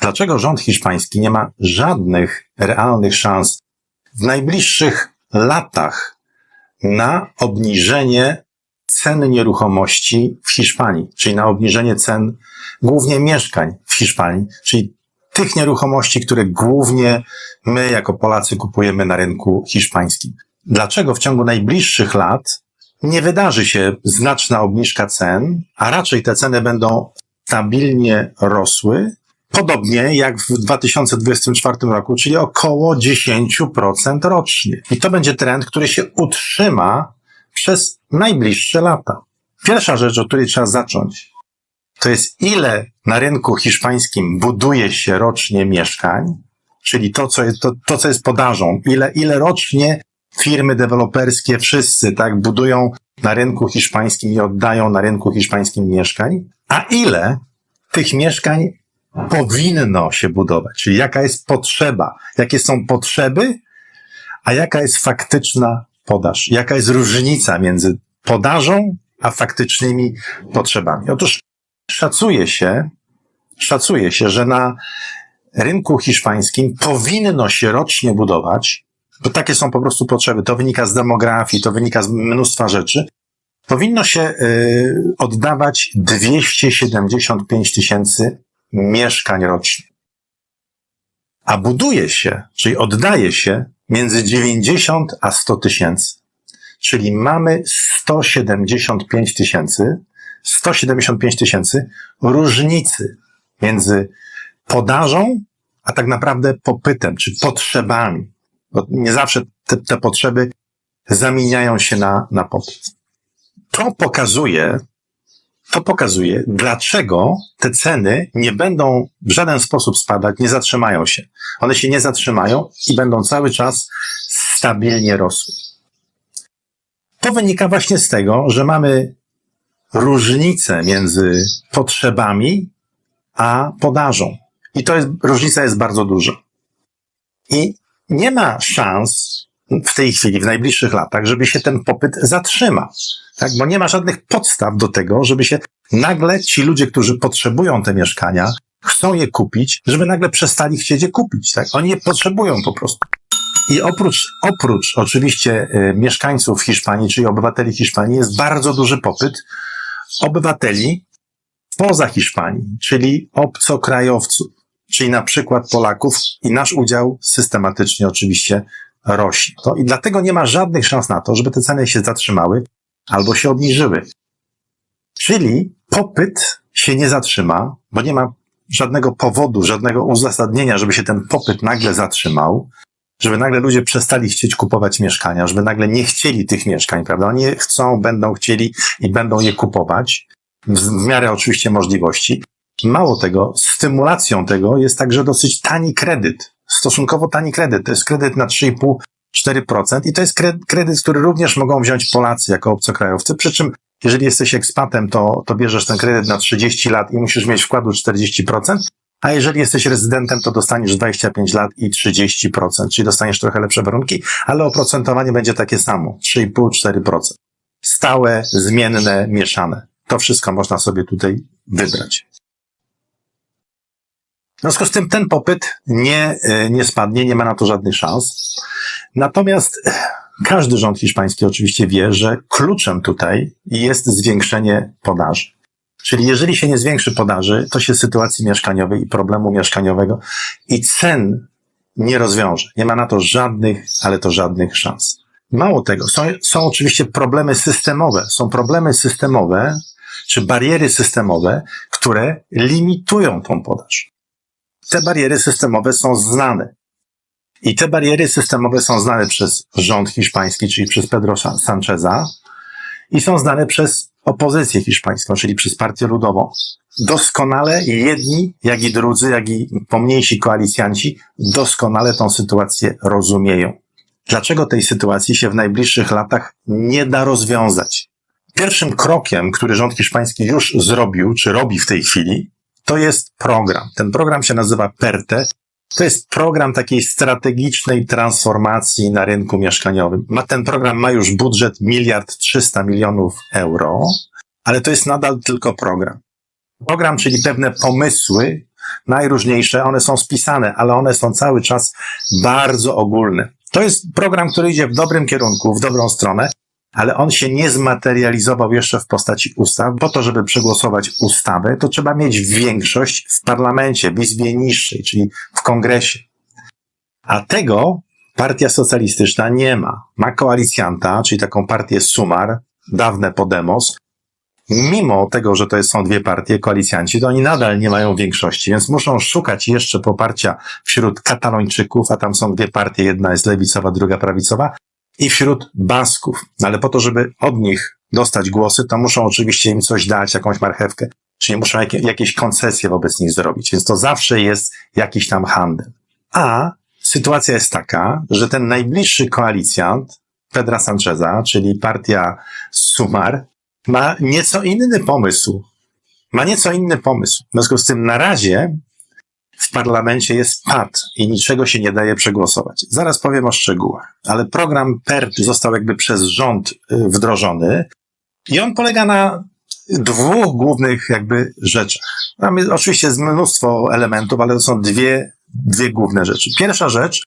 Dlaczego rząd hiszpański nie ma żadnych realnych szans w najbliższych latach na obniżenie cen nieruchomości w Hiszpanii, czyli na obniżenie cen głównie mieszkań w Hiszpanii, czyli tych nieruchomości, które głównie my jako Polacy kupujemy na rynku hiszpańskim. Dlaczego w ciągu najbliższych lat nie wydarzy się znaczna obniżka cen, a raczej te ceny będą stabilnie rosły, podobnie jak w 2024 roku, czyli około 10% rocznie. I to będzie trend, który się utrzyma przez najbliższe lata. Pierwsza rzecz, od której trzeba zacząć, to jest ile na rynku hiszpańskim buduje się rocznie mieszkań, czyli to, co jest, to, to, co jest podażą, ile, ile rocznie firmy deweloperskie, wszyscy, tak, budują na rynku hiszpańskim i oddają na rynku hiszpańskim mieszkań, a ile tych mieszkań powinno się budować, czyli jaka jest potrzeba, jakie są potrzeby, a jaka jest faktyczna podaż, jaka jest różnica między podażą a faktycznymi potrzebami. Otóż szacuje się, szacuje się, że na rynku hiszpańskim powinno się rocznie budować, bo takie są po prostu potrzeby, to wynika z demografii, to wynika z mnóstwa rzeczy, powinno się y, oddawać 275 tysięcy mieszkań rocznie. A buduje się, czyli oddaje się między 90 a 100 tysięcy. Czyli mamy 175 tysięcy, 175 tysięcy różnicy między podażą, a tak naprawdę popytem, czy potrzebami. Bo nie zawsze te, te potrzeby zamieniają się na, na popyt. To pokazuje, to pokazuje, dlaczego te ceny nie będą w żaden sposób spadać, nie zatrzymają się. One się nie zatrzymają i będą cały czas stabilnie rosły. To wynika właśnie z tego, że mamy różnicę między potrzebami a podażą. I to jest, różnica jest bardzo duża. I nie ma szans w tej chwili, w najbliższych latach, żeby się ten popyt zatrzymał. Tak? Bo nie ma żadnych podstaw do tego, żeby się nagle ci ludzie, którzy potrzebują te mieszkania, chcą je kupić, żeby nagle przestali chcieć je kupić. Tak? Oni je potrzebują po prostu. I oprócz, oprócz oczywiście y, mieszkańców Hiszpanii, czyli obywateli Hiszpanii, jest bardzo duży popyt obywateli poza Hiszpanii, czyli obcokrajowców, czyli na przykład Polaków i nasz udział systematycznie oczywiście rośnie. To I dlatego nie ma żadnych szans na to, żeby te ceny się zatrzymały albo się obniżyły. Czyli popyt się nie zatrzyma, bo nie ma żadnego powodu, żadnego uzasadnienia, żeby się ten popyt nagle zatrzymał, żeby nagle ludzie przestali chcieć kupować mieszkania, żeby nagle nie chcieli tych mieszkań, prawda? Oni chcą, będą chcieli i będą je kupować, w miarę oczywiście możliwości. Mało tego, stymulacją tego jest także dosyć tani kredyt. Stosunkowo tani kredyt. To jest kredyt na 3,5-4% i to jest kredyt, który również mogą wziąć Polacy jako obcokrajowcy. Przy czym, jeżeli jesteś ekspatem, to, to bierzesz ten kredyt na 30 lat i musisz mieć wkładu 40%, a jeżeli jesteś rezydentem, to dostaniesz 25 lat i 30%, czyli dostaniesz trochę lepsze warunki, ale oprocentowanie będzie takie samo, 3,5-4%. Stałe, zmienne, mieszane. To wszystko można sobie tutaj wybrać. W związku z tym ten popyt nie, e, nie spadnie, nie ma na to żadnych szans. Natomiast e, każdy rząd hiszpański oczywiście wie, że kluczem tutaj jest zwiększenie podaży. Czyli jeżeli się nie zwiększy podaży, to się sytuacji mieszkaniowej i problemu mieszkaniowego i cen nie rozwiąże. Nie ma na to żadnych, ale to żadnych szans. Mało tego, są, są oczywiście problemy systemowe. Są problemy systemowe, czy bariery systemowe, które limitują tą podaż. Te bariery systemowe są znane. I te bariery systemowe są znane przez rząd hiszpański, czyli przez Pedro Sancheza i są znane przez opozycję hiszpańską, czyli przez Partię Ludową. Doskonale jedni, jak i drudzy, jak i pomniejsi koalicjanci doskonale tą sytuację rozumieją. Dlaczego tej sytuacji się w najbliższych latach nie da rozwiązać? Pierwszym krokiem, który rząd hiszpański już zrobił, czy robi w tej chwili, to jest program. Ten program się nazywa PERTE. To jest program takiej strategicznej transformacji na rynku mieszkaniowym. Ma, ten program ma już budżet miliard trzysta milionów euro, ale to jest nadal tylko program. Program, czyli pewne pomysły, najróżniejsze, one są spisane, ale one są cały czas bardzo ogólne. To jest program, który idzie w dobrym kierunku, w dobrą stronę, ale on się nie zmaterializował jeszcze w postaci ustaw. Po to, żeby przegłosować ustawę, to trzeba mieć większość w parlamencie, w izbie niższej, czyli w kongresie. A tego partia socjalistyczna nie ma. Ma koalicjanta, czyli taką partię Sumar, dawne Podemos. Mimo tego, że to są dwie partie, koalicjanci, to oni nadal nie mają większości, więc muszą szukać jeszcze poparcia wśród Katalończyków, a tam są dwie partie, jedna jest lewicowa, druga prawicowa, i wśród Basków. No ale po to, żeby od nich dostać głosy, to muszą oczywiście im coś dać, jakąś marchewkę, czyli muszą jakie, jakieś koncesje wobec nich zrobić, więc to zawsze jest jakiś tam handel. A sytuacja jest taka, że ten najbliższy koalicjant Pedra Sancheza, czyli partia Sumar, ma nieco inny pomysł. Ma nieco inny pomysł. W związku z tym na razie w parlamencie jest pad i niczego się nie daje przegłosować. Zaraz powiem o szczegółach, ale program PERT został jakby przez rząd y, wdrożony i on polega na dwóch głównych jakby rzeczach. Tam jest, oczywiście jest mnóstwo elementów, ale to są dwie, dwie główne rzeczy. Pierwsza rzecz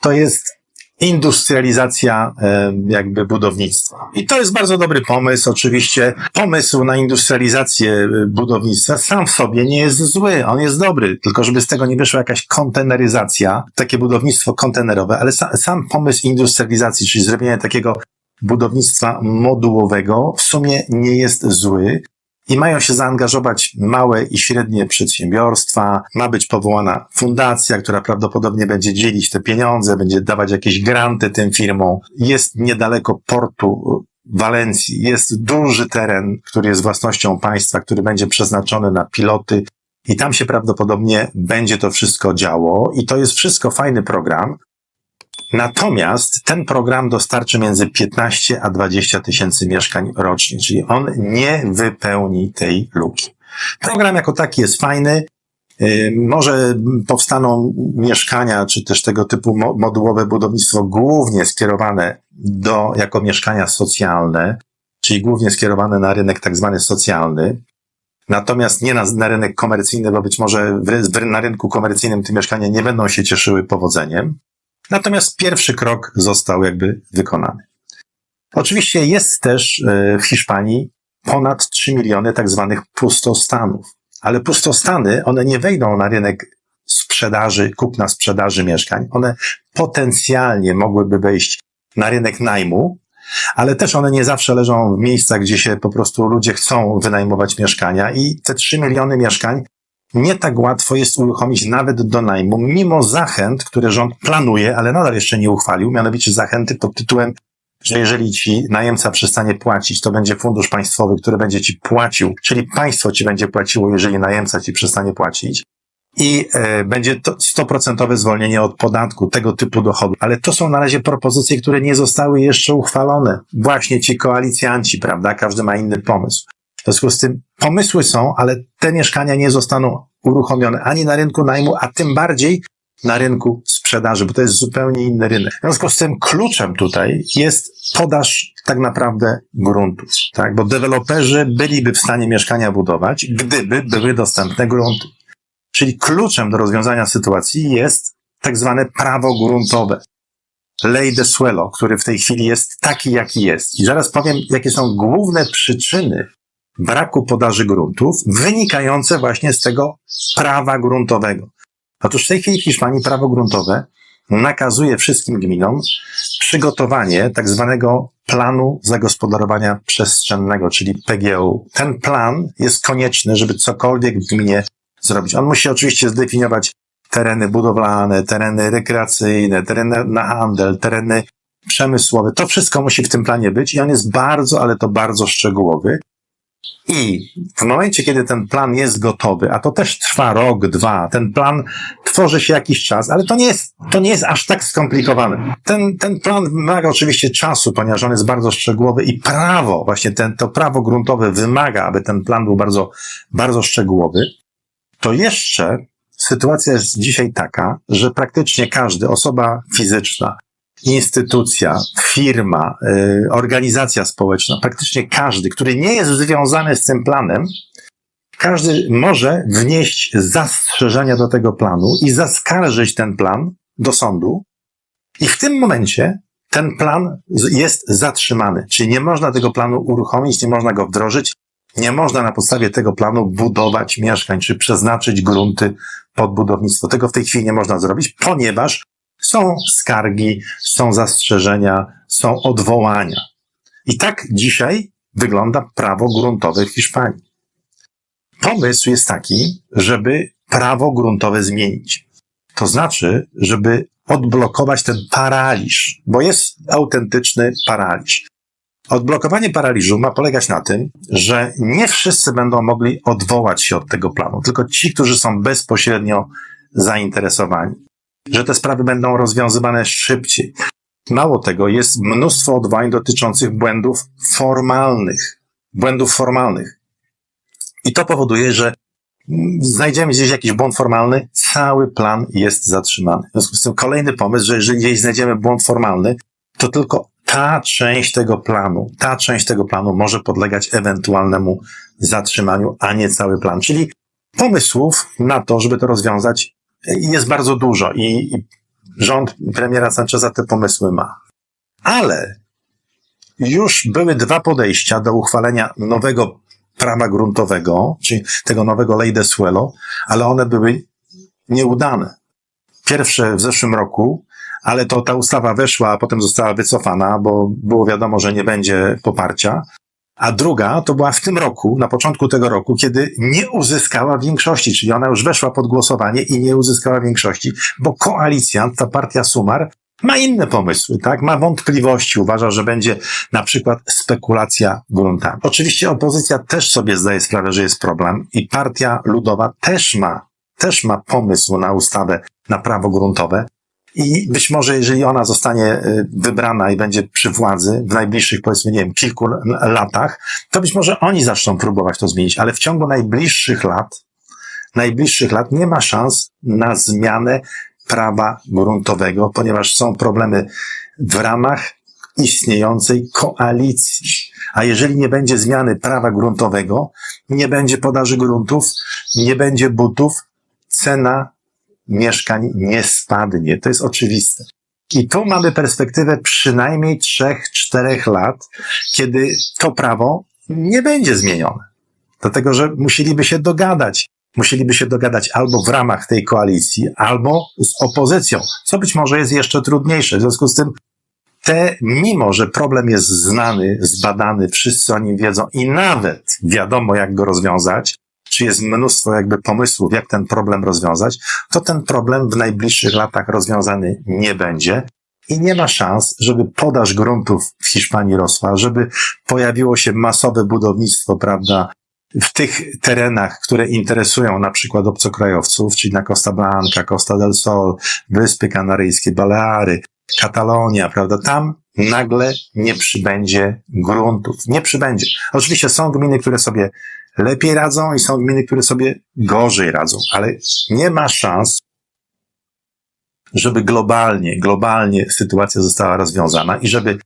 to jest industrializacja e, jakby budownictwa. I to jest bardzo dobry pomysł. Oczywiście pomysł na industrializację e, budownictwa sam w sobie nie jest zły, on jest dobry, tylko żeby z tego nie wyszła jakaś konteneryzacja, takie budownictwo kontenerowe, ale sa, sam pomysł industrializacji, czyli zrobienie takiego budownictwa modułowego w sumie nie jest zły i mają się zaangażować małe i średnie przedsiębiorstwa. Ma być powołana fundacja, która prawdopodobnie będzie dzielić te pieniądze, będzie dawać jakieś granty tym firmom. Jest niedaleko portu Walencji. Jest duży teren, który jest własnością państwa, który będzie przeznaczony na piloty. I tam się prawdopodobnie będzie to wszystko działo. I to jest wszystko fajny program. Natomiast ten program dostarczy między 15 a 20 tysięcy mieszkań rocznie, czyli on nie wypełni tej luki. Program jako taki jest fajny. Yy, Może powstaną mieszkania, czy też tego typu mo- modułowe budownictwo głównie skierowane do, jako mieszkania socjalne, czyli głównie skierowane na rynek tak zwany socjalny. Natomiast nie na, na rynek komercyjny, bo być może w, na rynku komercyjnym te mieszkania nie będą się cieszyły powodzeniem. Natomiast pierwszy krok został jakby wykonany. Oczywiście jest też e, w Hiszpanii ponad 3 miliony tak zwanych pustostanów, ale pustostany, one nie wejdą na rynek sprzedaży, kupna sprzedaży mieszkań. One potencjalnie mogłyby wejść na rynek najmu, ale też one nie zawsze leżą w miejscach, gdzie się po prostu ludzie chcą wynajmować mieszkania i te 3 miliony mieszkań nie tak łatwo jest uruchomić nawet do najmu, mimo zachęt, które rząd planuje, ale nadal jeszcze nie uchwalił, mianowicie zachęty pod tytułem, że jeżeli ci najemca przestanie płacić, to będzie fundusz państwowy, który będzie ci płacił, czyli państwo ci będzie płaciło, jeżeli najemca ci przestanie płacić. I e, będzie to 100% zwolnienie od podatku, tego typu dochodu. Ale to są na razie propozycje, które nie zostały jeszcze uchwalone. Właśnie ci koalicjanci, prawda? Każdy ma inny pomysł. Związku z tym pomysły są, ale te mieszkania nie zostaną uruchomione ani na rynku najmu, a tym bardziej na rynku sprzedaży, bo to jest zupełnie inny rynek. W związku z tym kluczem tutaj jest podaż tak naprawdę gruntów, tak? Bo deweloperzy byliby w stanie mieszkania budować, gdyby były dostępne grunty. Czyli kluczem do rozwiązania sytuacji jest tak zwane prawo gruntowe. Ley de suelo, który w tej chwili jest taki, jaki jest. I zaraz powiem, jakie są główne przyczyny braku podaży gruntów wynikające właśnie z tego prawa gruntowego. Otóż w tej chwili w Hiszpanii prawo gruntowe nakazuje wszystkim gminom przygotowanie tak zwanego planu zagospodarowania przestrzennego, czyli PGU. Ten plan jest konieczny, żeby cokolwiek w gminie zrobić. On musi oczywiście zdefiniować tereny budowlane, tereny rekreacyjne, tereny na handel, tereny przemysłowe. To wszystko musi w tym planie być i on jest bardzo, ale to bardzo szczegółowy. I w momencie, kiedy ten plan jest gotowy, a to też trwa rok, dwa, ten plan tworzy się jakiś czas, ale to nie jest, to nie jest aż tak skomplikowane. Ten, ten plan wymaga oczywiście czasu, ponieważ on jest bardzo szczegółowy i prawo, właśnie ten, to prawo gruntowe wymaga, aby ten plan był bardzo, bardzo szczegółowy. To jeszcze sytuacja jest dzisiaj taka, że praktycznie każdy, osoba fizyczna, instytucja, firma, y, organizacja społeczna, praktycznie każdy, który nie jest związany z tym planem, każdy może wnieść zastrzeżenia do tego planu i zaskarżyć ten plan do sądu. I w tym momencie ten plan jest zatrzymany. Czyli nie można tego planu uruchomić, nie można go wdrożyć, nie można na podstawie tego planu budować mieszkań, czy przeznaczyć grunty pod budownictwo. Tego w tej chwili nie można zrobić, ponieważ są skargi, są zastrzeżenia, są odwołania. I tak dzisiaj wygląda prawo gruntowe w Hiszpanii. Pomysł jest taki, żeby prawo gruntowe zmienić. To znaczy, żeby odblokować ten paraliż, bo jest autentyczny paraliż. Odblokowanie paraliżu ma polegać na tym, że nie wszyscy będą mogli odwołać się od tego planu, tylko ci, którzy są bezpośrednio zainteresowani. Że te sprawy będą rozwiązywane szybciej. Mało tego, jest mnóstwo odwołań dotyczących błędów formalnych. Błędów formalnych. I to powoduje, że znajdziemy gdzieś jakiś błąd formalny, cały plan jest zatrzymany. W związku z tym kolejny pomysł, że jeżeli gdzieś znajdziemy błąd formalny, to tylko ta część tego planu, ta część tego planu może podlegać ewentualnemu zatrzymaniu, a nie cały plan. Czyli pomysłów na to, żeby to rozwiązać, jest bardzo dużo i, i rząd premiera Sancheza te pomysły ma. Ale już były dwa podejścia do uchwalenia nowego prawa gruntowego, czyli tego nowego Ley de Suelo, ale one były nieudane. Pierwsze w zeszłym roku, ale to ta ustawa weszła, a potem została wycofana, bo było wiadomo, że nie będzie poparcia. A druga to była w tym roku, na początku tego roku, kiedy nie uzyskała większości, czyli ona już weszła pod głosowanie i nie uzyskała większości, bo koalicjant, ta partia Sumar, ma inne pomysły, tak? Ma wątpliwości, uważa, że będzie na przykład spekulacja gruntami. Oczywiście opozycja też sobie zdaje sprawę, że jest problem i partia ludowa też ma, też ma pomysł na ustawę, na prawo gruntowe. I być może, jeżeli ona zostanie y, wybrana i będzie przy władzy w najbliższych, powiedzmy, nie wiem, kilku latach, to być może oni zaczną próbować to zmienić, ale w ciągu najbliższych lat, najbliższych lat nie ma szans na zmianę prawa gruntowego, ponieważ są problemy w ramach istniejącej koalicji. A jeżeli nie będzie zmiany prawa gruntowego, nie będzie podaży gruntów, nie będzie butów, cena mieszkań nie spadnie. To jest oczywiste. I tu mamy perspektywę przynajmniej trzech, czterech lat, kiedy to prawo nie będzie zmienione. Dlatego, że musieliby się dogadać. Musieliby się dogadać albo w ramach tej koalicji, albo z opozycją, co być może jest jeszcze trudniejsze. W związku z tym, te, mimo że problem jest znany, zbadany, wszyscy o nim wiedzą i nawet wiadomo, jak go rozwiązać, czy jest mnóstwo jakby pomysłów, jak ten problem rozwiązać, to ten problem w najbliższych latach rozwiązany nie będzie. I nie ma szans, żeby podaż gruntów w Hiszpanii rosła, żeby pojawiło się masowe budownictwo, prawda, w tych terenach, które interesują na przykład obcokrajowców, czyli na Costa Blanca, Costa del Sol, Wyspy Kanaryjskie, Baleary, Katalonia, prawda? Tam nagle nie przybędzie gruntów. Nie przybędzie. Oczywiście są gminy, które sobie lepiej radzą i są gminy, które sobie gorzej radzą, ale nie ma szans, żeby globalnie, globalnie sytuacja została rozwiązana i żeby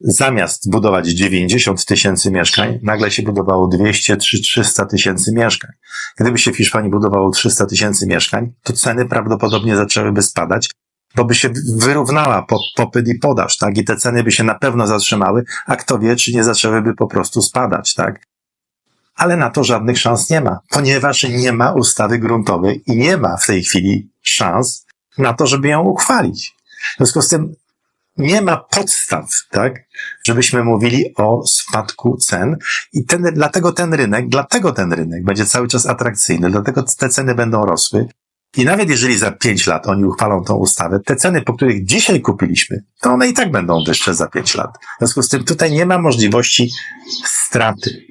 zamiast budować 90 tysięcy mieszkań, nagle się budowało 200, 300 tysięcy mieszkań. Gdyby się w Hiszpanii budowało 300 tysięcy mieszkań, to ceny prawdopodobnie zaczęłyby spadać, bo by się wyrównała po, popyt i podaż, tak? I te ceny by się na pewno zatrzymały, a kto wie, czy nie zaczęłyby po prostu spadać, tak? Ale na to żadnych szans nie ma, ponieważ nie ma ustawy gruntowej i nie ma w tej chwili szans na to, żeby ją uchwalić. W związku z tym nie ma podstaw, tak, żebyśmy mówili o spadku cen i ten, dlatego ten rynek, dlatego ten rynek będzie cały czas atrakcyjny, dlatego te ceny będą rosły. I nawet jeżeli za pięć lat oni uchwalą tą ustawę, te ceny, po których dzisiaj kupiliśmy, to one i tak będą wyższe za pięć lat. W związku z tym tutaj nie ma możliwości straty.